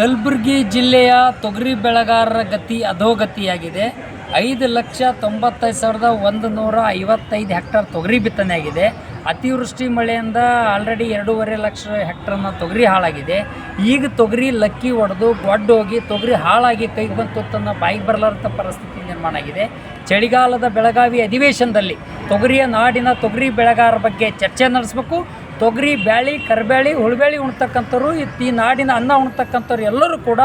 ಕಲಬುರಗಿ ಜಿಲ್ಲೆಯ ತೊಗರಿ ಬೆಳೆಗಾರರ ಗತಿ ಅಧೋಗತಿಯಾಗಿದೆ. ಐದು ಲಕ್ಷ ತೊಂಬತ್ತೈದು ಸಾವಿರದ ಒಂದು ನೂರ ಐವತ್ತೈದು ಹೆಕ್ಟರ್ ತೊಗರಿ ಬಿತ್ತನೆ ಆಗಿದೆ ಅತಿವೃಷ್ಟಿ ಮಳೆಯಿಂದ ಆಲ್ರೆಡಿ ಎರಡೂವರೆ ಲಕ್ಷ ಹೆಕ್ಟರ್ನ ತೊಗರಿ ಹಾಳಾಗಿದೆ. ಈಗ ತೊಗರಿ ಲಕ್ಕಿ ಒಡೆದು ಗೊಡ್ಡೋಗಿ ತೊಗರಿ ಹಾಳಾಗಿ ಕೈಗೆ ಬಂತು ತನ್ನ ಬಾಯಿಗೆ ಬರಲಾರಂಥ ಪರಿಸ್ಥಿತಿ ನಿರ್ಮಾಣ ಆಗಿದೆ. ಚಳಿಗಾಲದ ಬೆಳಗಾವಿ ಅಧಿವೇಶನದಲ್ಲಿ ತೊಗರಿಯ ನಾಡಿನ ತೊಗರಿ ಬೆಳೆಗಾರರ ಬಗ್ಗೆ ಚರ್ಚೆ ನಡೆಸಬೇಕು. ತೊಗರಿ ಬ್ಯಾಳಿ ಕರಿಬ್ಯಾಳಿ ಹುಳಬೇಳಿ ಉಣ್ತಕ್ಕಂಥವ್ರು, ಈ ನಾಡಿನ ಅನ್ನ ಉಣ್ತಕ್ಕಂಥವ್ರು ಎಲ್ಲರೂ ಕೂಡ,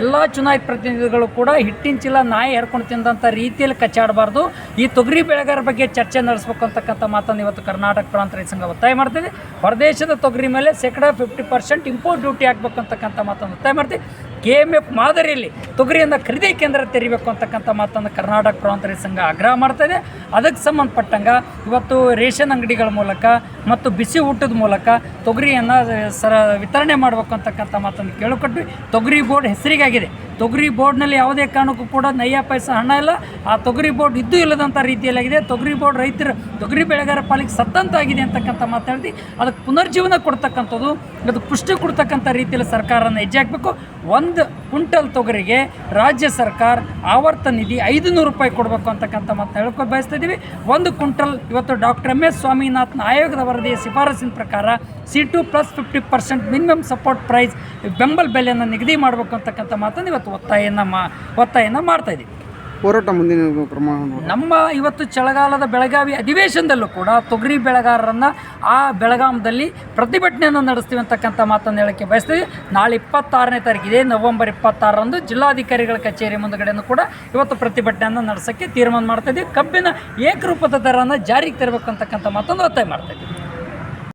ಎಲ್ಲ ಚುನಾಯಿತ ಪ್ರತಿನಿಧಿಗಳು ಕೂಡ ಹಿಟ್ಟಿನ ಚೀಲ ನಾಯಿ ಹೇರ್ಕೊಂಡು ತಿಂದಂಥ ರೀತಿಯಲ್ಲಿ ಕಚ್ಚಾಡಬಾರ್ದು. ಈ ತೊಗರಿ ಬೆಳೆಗಾರ ಬಗ್ಗೆ ಚರ್ಚೆ ನಡೆಸಬೇಕು ಅಂತಕ್ಕಂಥ ಮಾತನ್ನು ಇವತ್ತು ಕರ್ನಾಟಕ ಪ್ರಾಂತ ರೈತ ಸಂಘ ಒತ್ತಾಯ ಮಾಡ್ತಿದೆ. ಹೊರದೇಶದ ತೊಗರಿ ಮೇಲೆ ಶೇಕಡ ಫಿಫ್ಟಿ ಪರ್ಸೆಂಟ್ ಇಂಪೋರ್ಟ್ ಡ್ಯೂಟಿ ಆಗಬೇಕಂತಕ್ಕಂಥ ಮಾತನ್ನು ಒತ್ತಾಯ ಮಾಡ್ತೀವಿ ಕೆ ಎಂ ಎಫ್ ಮಾದರಿಯಲ್ಲಿ ತೊಗರಿಯನ್ನು ಖರೀದಿ ಕೇಂದ್ರ ತೆರಿಬೇಕು ಅಂತಕ್ಕಂಥ ಮಾತನ್ನು ಕರ್ನಾಟಕ ಪ್ರಾಂತರ ಸಂಘ ಆಗ್ರಹ ಮಾಡ್ತಾಯಿದೆ ಅದಕ್ಕೆ ಸಂಬಂಧಪಟ್ಟಂಗೆ ಇವತ್ತು ರೇಷನ್ ಅಂಗಡಿಗಳ ಮೂಲಕ ಮತ್ತು ಬಿಸಿ ಊಟದ ಮೂಲಕ ತೊಗರಿಯನ್ನು ಸರ, ವಿತರಣೆ ಮಾಡಬೇಕು ಅಂತಕ್ಕಂಥ ಮಾತನ್ನು ಕೇಳಿಕೊಟ್ವಿ. ತೊಗರಿ ಬೋರ್ಡ್ ಹೆಸರಿಗಾಗಿದೆ. ತೊಗರಿ ಬೋರ್ಡ್ನಲ್ಲಿ ಯಾವುದೇ ಕಾರಣಕ್ಕೂ ಕೂಡ ನಯ್ಯ ಪೈಸ ಹಣ ಇಲ್ಲ. ಆ ತೊಗರಿ ಬೋರ್ಡ್ ಇದ್ದೂ ಇಲ್ಲದಂಥ ರೀತಿಯಲ್ಲಾಗಿದೆ. ತೊಗರಿ ಬೋರ್ಡ್ ರೈತರು ತೊಗರಿ ಬೆಳೆಗಾರ ಪಾಲಿಗೆ ಸತ್ತಂತಾಗಿದೆ ಅಂತಕ್ಕಂಥ ಮಾತಾಡಿದ್ವಿ ಅದಕ್ಕೆ ಪುನರ್ಜೀವನ ಕೊಡ್ತಕ್ಕಂಥದ್ದು, ಅದಕ್ಕೆ ಪುಷ್ಟಿ ಕೊಡ್ತಕ್ಕಂಥ ರೀತಿಯಲ್ಲಿ ಸರ್ಕಾರನ ಹೆಜ್ಜೆ ಹಾಕಬೇಕು. ಒಂದು ಕ್ವಿಂಟಲ್ ತೊಗರಿಗೆ ರಾಜ್ಯ ಸರ್ಕಾರ ಆವರ್ತ ನಿಧಿ ಐದು ನೂರು ರೂಪಾಯಿ ಕೊಡಬೇಕು ಅಂತಕ್ಕಂಥ ಮಾತು ಹೇಳ್ಕೊ ಬಯಸ್ತಾ ಇದ್ದೀವಿ ಒಂದು ಕುಂಟಲ್ ಇವತ್ತು ಡಾಕ್ಟರ್ ಎಂ ಎಸ್ ಸ್ವಾಮಿನಾಥನ್ ಆಯೋಗದ ವರದಿಯ ಶಿಫಾರಸಿನ ಪ್ರಕಾರ C two plus fifty percent minimum support price ಬೆಂಬಲ ಬೆಲೆಯನ್ನು ನಿಗದಿ ಮಾಡಬೇಕು ಅಂತಕ್ಕಂಥ ಮಾತನ್ನು ಇವತ್ತು ಒತ್ತಾಯನ ಮಾ ಒತ್ತಾಯನ ಮಾಡ್ತಾ ಇದ್ದೀವಿ ಹೋರಾಟ ಮುಂದಿನ ಪ್ರಮಾಣ ನಮ್ಮ ಇವತ್ತು ಚಳಿಗಾಲದ ಬೆಳಗಾವಿ ಅಧಿವೇಶನದಲ್ಲೂ ಕೂಡ ತೊಗರಿ ಬೆಳೆಗಾರರನ್ನು ಆ ಬೆಳಗಾಮದಲ್ಲಿ ಪ್ರತಿಭಟನೆಯನ್ನು ನಡೆಸ್ತೀವಿ ಅಂತಕ್ಕಂಥ ಮಾತನ್ನು ಹೇಳಕ್ಕೆ ಬಯಸ್ತೀವಿ. ನಾಳೆ ಇಪ್ಪತ್ತಾರನೇ ತಾರೀಕಿದೆ ನವೆಂಬರ್ ಇಪ್ಪತ್ತಾರರಂದು ಜಿಲ್ಲಾಧಿಕಾರಿಗಳ ಕಚೇರಿ ಮುಂದಗಡೆಯನ್ನು ಕೂಡ ಇವತ್ತು ಪ್ರತಿಭಟನೆಯನ್ನು ನಡೆಸೋಕ್ಕೆ ತೀರ್ಮಾನ ಮಾಡ್ತಾ ಇದ್ದೀವಿ. ಕಬ್ಬಿನ ಏಕರೂಪದ ದರನ ಜಾರಿಗೆ ತರಬೇಕು ಅಂತಕ್ಕಂಥ ಮಾತನ್ನು ಒತ್ತಾಯ ಮಾಡ್ತಾ ಇದ್ದೀವಿ.